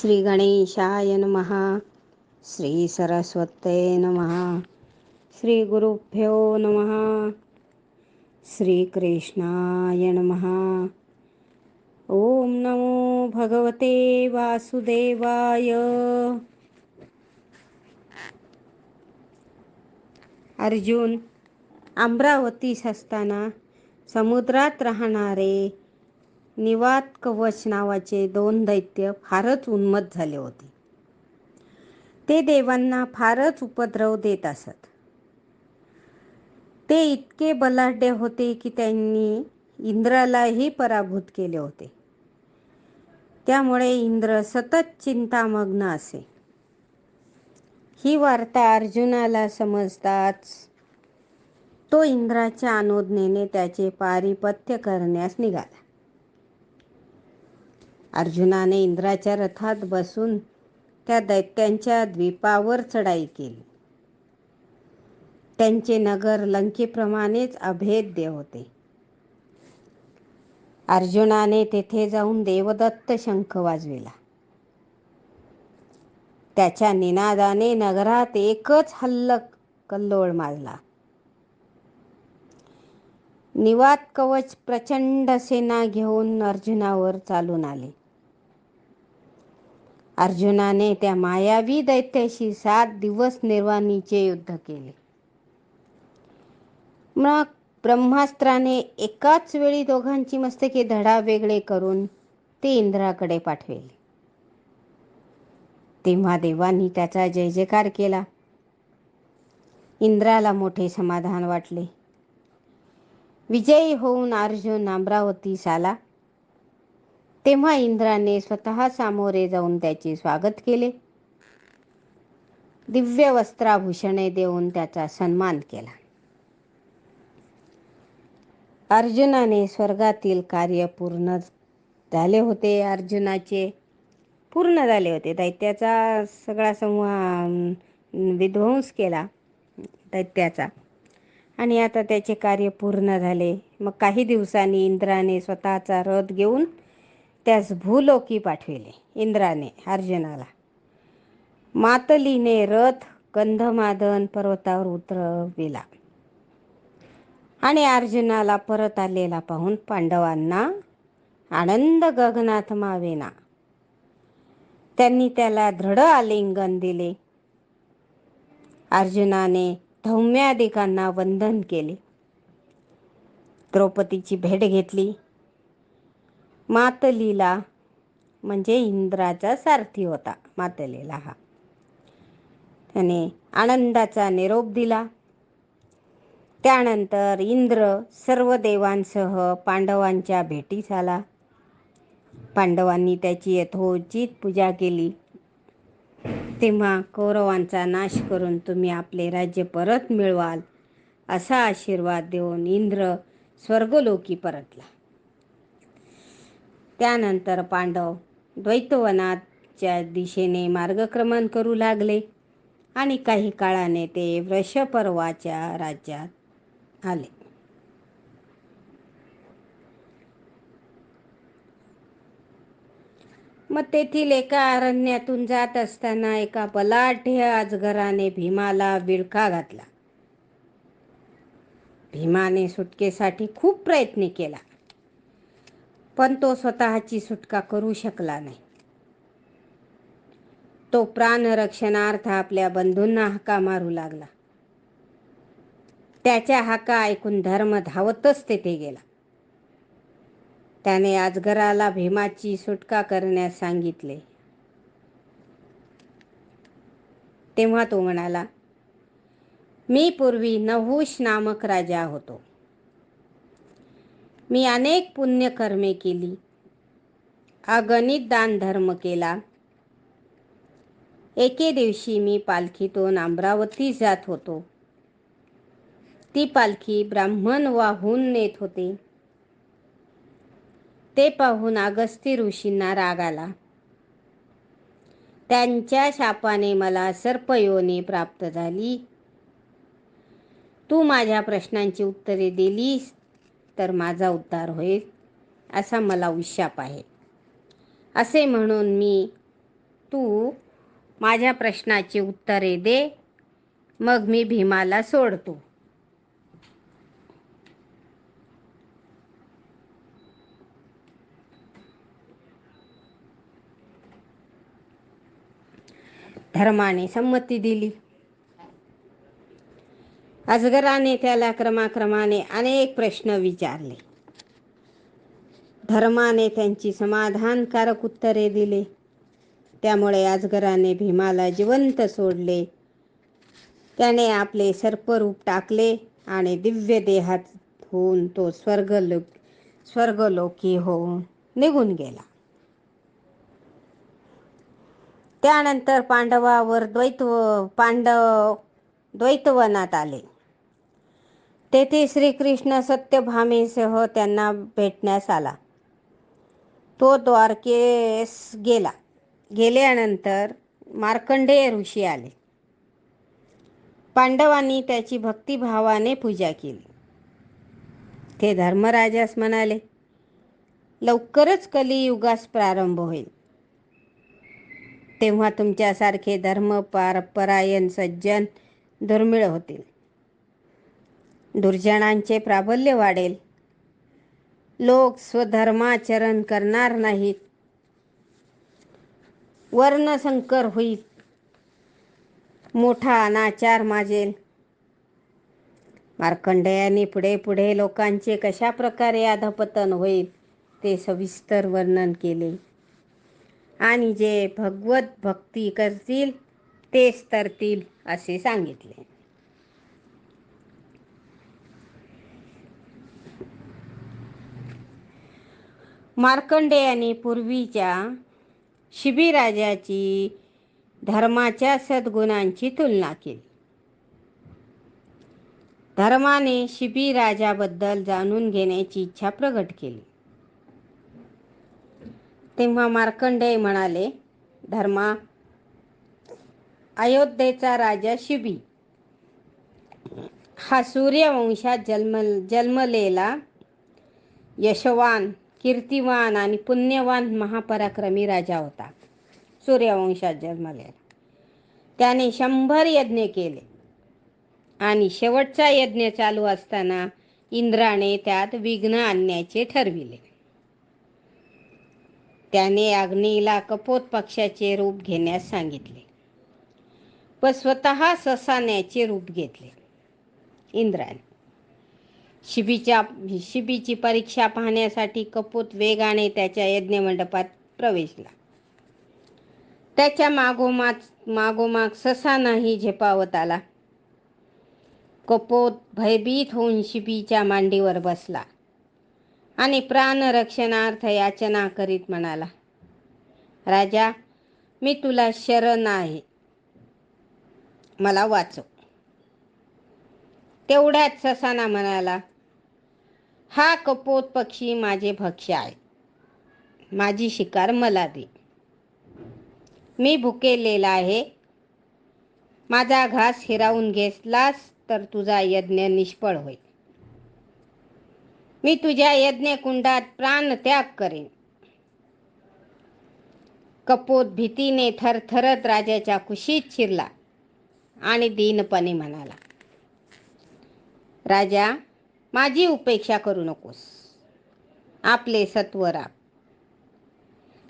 श्री गणेशाय नमः। श्री सरस्वते नमः। श्री गुरुभ्यो नमः। श्रीकृष्णाय नमः। ॐ नमो भगवते वासुदेवाय। अर्जुन अमरावतीस असताना समुद्रात राहणारे निवात कवच नावाचे दोन दैत्य फारच उन्मत झाले होते. ते देवांना फारच उपद्रव देत असत. ते इतके बलाढ्य होते की त्यांनी इंद्रालाही पराभूत केले होते. त्यामुळे इंद्र सतत चिंतामग्न असे. ही वार्ता अर्जुनाला समजताच तो इंद्राच्या अनुज्ञेने त्याचे पारिपत्य करण्यास निघाला. अर्जुनाने इंद्राच्या रथात बसून त्या दैत्यांच्या द्वीपावर चढाई केली. त्यांचे नगर लंकेप्रमाणेच अभेद्य होते. अर्जुनाने तेथे जाऊन देवदत्त शंख वाजविला. त्याच्या निनादाने नगरात एकच हल्लक कल्लोळ माजला. निवात कवच प्रचंड सेना घेऊन अर्जुनावर चालून आले. अर्जुनाने त्या मायावी दैत्याशी सात दिवस निर्वाणीचे युद्ध केले. मग ब्रह्मास्त्राने एकाच वेळी दोघांची मस्तके धडा वेगळे करून ते इंद्राकडे पाठविले. तेव्हा देवांनी त्याचा जय जयकार केला. इंद्राला मोठे समाधान वाटले. विजयी होऊन अर्जुन अमरावतीस आला. तेव्हा इंद्राने स्वतः सामोरे जाऊन त्याचे स्वागत केले. दिव्य वस्त्राभूषणे देऊन त्याचा सन्मान केला. अर्जुनाने स्वर्गातील कार्य पूर्ण झाले होते. अर्जुनाचे पूर्ण झाले होते. दैत्याचा सगळा समूह विध्वंस केला. दैत्याचा आणि आता त्याचे कार्य पूर्ण झाले. मग काही दिवसांनी इंद्राने स्वतःचा रथ घेऊन त्यास भूलोकी पाठविले इंद्राने अर्जुनाला. मातलीने रथ गंधमादन पर्वतावर उतरविला. आणि अर्जुनाला परत आलेला पाहून पांडवांना आनंद गगनात मावेना. त्यांनी त्याला दृढ आलिंगन दिले. अर्जुनाने धौम्यादिकांना वंदन केले. द्रौपदीची भेट घेतली. मातलीला म्हणजे इंद्राचा सारथी होता मातलीला हा. त्याने आनंदाचा निरोप दिला. त्यानंतर इंद्र सर्व देवांसह पांडवांच्या भेटीस आला. पांडवांनी त्याची यथोचित पूजा केली. तेव्हा कौरवांचा नाश करून तुम्ही आपले राज्य परत मिळवाल असा आशीर्वाद देऊन इंद्र स्वर्गलोकी परतला. त्यानंतर पांडव द्वैतवनाच्या दिशेने मार्गक्रमण करू लागले आणि काही काळाने ते वृषपर्वाच्या राज्यात आले. मग तेथील एका अरण्यातून जात असताना एका बलाढ्य अजगराने भीमाला विळखा घातला. भीमाने सुटकेसाठी खूप प्रयत्न केला पण तो स्वतःची सुटका करू शकला नाही. तो प्राणरक्षणार्थ आपल्या बंधूंना हाका मारू लागला. त्याच्या हाका ऐकून धर्म धावतच तेथे गेला. त्याने अजगराला भीमाची सुटका करण्यास सांगितले. तेव्हा तो म्हणाला मी पूर्वी नहुष नामक राजा होतो. मी अनेक पुण्यकर्मे केली. अगणित दान धर्म केला. एके दिवशी मी पालखीतून अमरावतीस जात होतो. ती पालखी ब्राह्मण वाहून नेत होते. ते पाहून अगस्ती ऋषींना राग आला. त्यांच्या शापाने मला सर्पयोनी प्राप्त झाली. तू माझ्या प्रश्नांची उत्तरे दिलीस तर माझा उद्धार होईल असा मला विशाप आहे. असे म्हणून मी तू माझ्या प्रश्नाची उत्तरे दे मग मी भीमाला सोडतो. धर्माने संमती दिली. अजगराने त्याला क्रमाक्रमाने अनेक प्रश्न विचारले. धर्माने त्यांची समाधानकारक उत्तरे दिले. त्यामुळे अजगराने भीमाला जिवंत सोडले. त्याने आपले सर्परूप टाकले आणि दिव्य देहात होऊन तो स्वर्गलोक स्वर्गलोकी होऊन निघून गेला. त्यानंतर पांडवावर द्वैतव पांडव द्वैतवनात आले. तेथे श्रीकृष्ण सत्यभामेसह त्यांना भेटण्यास आला. तो द्वारकेस गेला. गेल्यानंतर मार्कंडेय ऋषी आले. पांडवांनी त्याची भक्तिभावाने पूजा केली. ते धर्मराजास म्हणाले लवकरच कलियुगास प्रारंभ होईल. तेव्हा तुमच्यासारखे धर्म पार परायण सज्जन दुर्मिळ होतील. दुर्जनांचे प्राबल्य वाढेल. लोक स्वधर्माचरण करणार नाहीत. वर्णसंकर होईल. मोठा अनाचार माजेल. मार्कंडेयांनी पुढे पुढे लोकांचे कशा प्रकारे अधपतन होईल ते सविस्तर वर्णन केले. आणि जे भगवत भक्ती करतील तेच तरतील असे सांगितले. मार्कंडेयाने पूर्वीच्या शिबिराजाची धर्माच्या सद्गुणांची तुलना केली. धर्माने शिबिराजाबद्दल जाणून घेण्याची इच्छा प्रकट केली. तेव्हा मार्कंडेय म्हणाले धर्मा अयोध्येचा राजा शिबी. हा सूर्यवंशात जन्म जन्मलेला यशवान कीर्तिवान आणि पुण्यवान महापराक्रमी राजा होता. सूर्यवंशात जन्मलेला. त्याने शंभर यज्ञ केले आणि शेवटचा यज्ञ चालू असताना इंद्राने त्यात विघ्न आणण्याचे ठरविले. त्याने अग्नीला कपोत पक्षाचे रूप घेण्यास सांगितले. व स्वतः ससाण्याचे रूप घेतले. इंद्राने शिबीच्या शिबीची परीक्षा पाहण्यासाठी कपूत वेगाने त्याच्या यज्ञमंडपात प्रवेशला. त्याच्या मागोमाग मागोमाग ससानाही झेपावत आला. कपोत भयभीत होऊन शिबीच्या मांडीवर बसला. आणि प्राणरक्षणार्थ याचना करीत म्हणाला राजा मी तुला शरण आहे. मला वाचव. तेवढ्यात ससाना म्हणाला हा कपोत पक्षी माझे भक्ष्य आहे. माझी शिकार मला दे. मी भुकेलेला आहे. माझा घास हिरावून घेतलास तर तुझा यज्ञ निष्फळ होईल. मी तुझ्या यज्ञकुंडात प्राण त्याग करेन. कपोत भीतीने थरथरत राजाच्या कुशीत शिरला आणि दीनपणे म्हणाला राजा माझी उपेक्षा करू नकोस. आपले सत्व राख.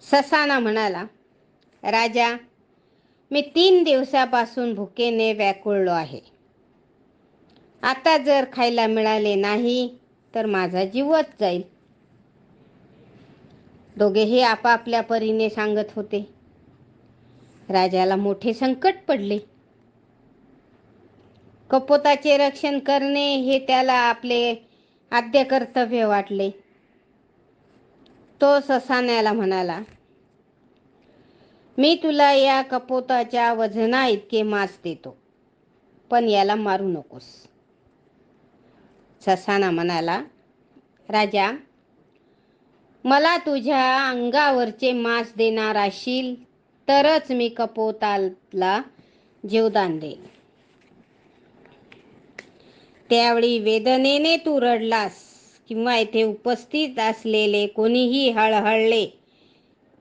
ससाना म्हणाला राजा मी तीन दिवसापासून भुकेने व्याकुळलो आहे. आता जर खायला मिळाले नाही तर माझा जीवच जाईल. दोघेही आपापल्या परीने सांगत होते. राजाला मोठे संकट पडले. कपोताचे रक्षण करणे हे त्याला आपले आद्य कर्तव्य वाटले. तो ससाण्याला म्हणाला मी तुला या कपोताच्या वजना इतके मास देतो पण याला मारू नकोस. ससाना म्हणाला राजा मला तुझ्या अंगावरचे मांस देणार असशील तरच मी कपोताला जीवदान देईन. त्यावेळी वेदनेने तू रडलास किंवा येथे उपस्थित असलेले कोणीही हळहळले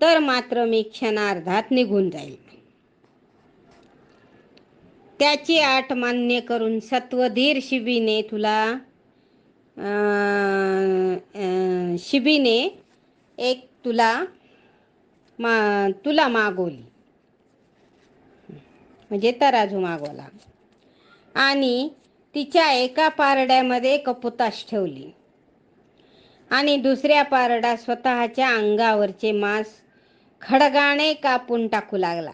तर मात्र मी क्षणार्धात निघून जाईल त्याची आठ मान्य करून सत्वधीर शिबीने तुला शिबीने एक तुला मा तुला मागवली. म्हणजे तराजू मागवला. आणि तिच्या एका पारड्यामध्ये कपुतास ठेवली. आणि दुसऱ्या पारडा स्वतःच्या अंगावरचे मांस खडगाने कापून टाकू लागला.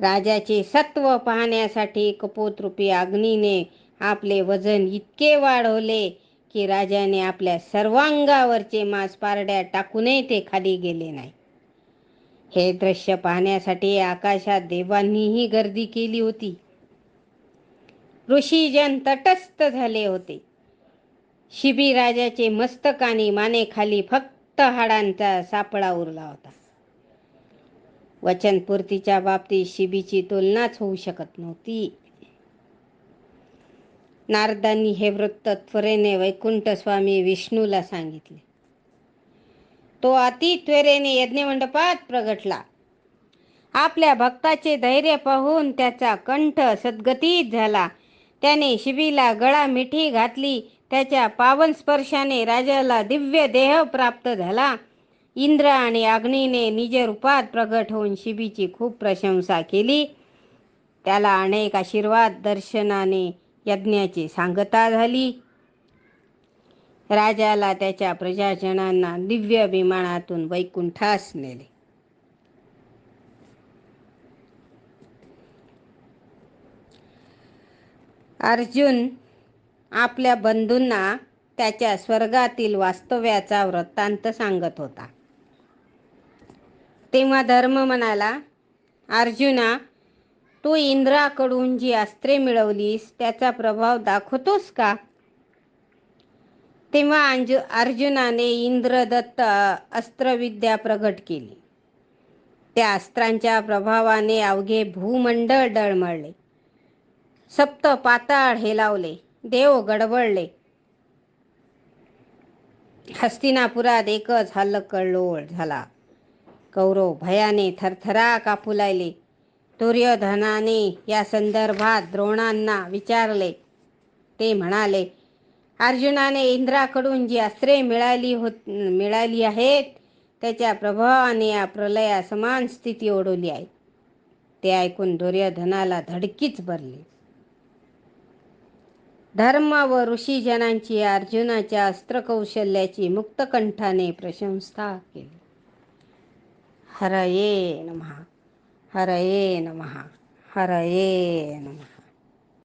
राजाचे सत्व पाहण्यासाठी कपोतरूपी अग्नीने आपले वजन इतके वाढवले की राजाने आपल्या सर्वांगावरचे मांस पारड्यात टाकूनही ते खाली गेले नाही. हे दृश्य पाहण्यासाठी आकाशात देवांनीही गर्दी केली होती. ऋषीजन तटस्थ झाले होते. शिबी राजाचे मस्तक आणि मानेखाली फक्त हाडांचा सापळा उरला होता. वचनपूर्तीच्या बाबतीत शिबीची तुलनाच होऊ शकत नव्हती. नारदांनी हे वृत्त त्वरेने वैकुंठ स्वामी विष्णूला सांगितले. तो अति त्वरेने यज्ञमंडपात प्रगटला. आपल्या भक्ताचे धैर्य पाहून त्याचा कंठ सद्गतीत झाला. त्याने शिबीला गळा मिठी घातली. त्याच्या पावन स्पर्शाने राजाला दिव्य देह प्राप्त झाला. इंद्र आणि अग्नीने निज रूपात प्रगट होऊन शिबीची खूप प्रशंसा केली. त्याला अनेक आशीर्वाद दर्शनाने यज्ञाची सांगता झाली. राजाला त्याच्या प्रजाजनांना दिव्य विमानातून वैकुंठास नेले. अर्जुन आपल्या बंधूंना त्याच्या स्वर्गातील वास्तव्याचा वृत्तांत सांगत होता. तेव्हा धर्म म्हणाला अर्जुना तू इंद्राकडून जी अस्त्रे मिळवलीस त्याचा प्रभाव दाखवतोस का? तेव्हा अंजु अर्जुनाने इंद्रदत्त अस्त्रविद्या प्रगट केली. त्या अस्त्रांच्या प्रभावाने अवघे भूमंडळ डळमळले. सप्त पाताळ हेलावले देव गडबडले. हस्तिनापुरात एकच हल्लकल्लोळ झाला. कौरव भयाने थरथरा कापू लागले दुर्योधनाने या संदर्भात द्रोणांना विचारले. ते म्हणाले अर्जुनाने इंद्राकडून जी अस्त्रे मिळाली होत मिळाली आहेत त्याच्या प्रभावाने या प्रलया समान स्थिती ओढवली आहे. ते ऐकून दुर्योधनाला धडकीच भरली. धर्म व ऋषीजनांची अर्जुनाच्या अस्त्रकौशल्याची मुक्तकंठाने प्रशंसा केली. हरये महा हरये नमः हरये नमः।